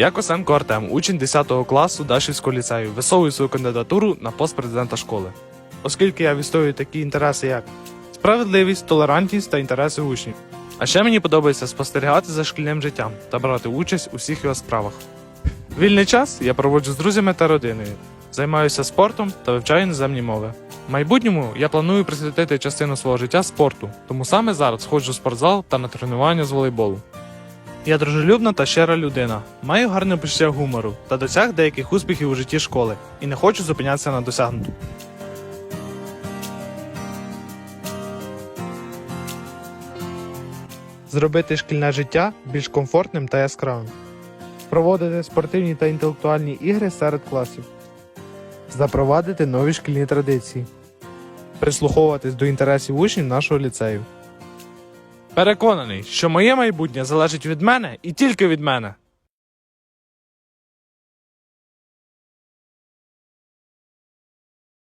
Я Косенко Артем, учень 10 класу Дашівського ліцею, висовую свою кандидатуру на пост президента школи. Оскільки я відстоюю такі інтереси, як справедливість, толерантність та інтереси учнів. А ще мені подобається спостерігати за шкільним життям та брати участь у всіх його справах. Вільний час я проводжу з друзями та родиною, займаюся спортом та вивчаю іноземні мови. В майбутньому я планую присвятити частину свого життя спорту, тому саме зараз ходжу в спортзал та на тренування з волейболу. Я дружелюбна та щира людина, маю гарне почуття гумору та досяг деяких успіхів у житті школи і не хочу зупинятися на досягнутому. Зробити шкільне життя більш комфортним та яскравим. Проводити спортивні та інтелектуальні ігри серед класів. Запровадити нові шкільні традиції. Прислуховуватись до інтересів учнів нашого ліцею. Переконаний, що моє майбутнє залежить від мене і тільки від мене.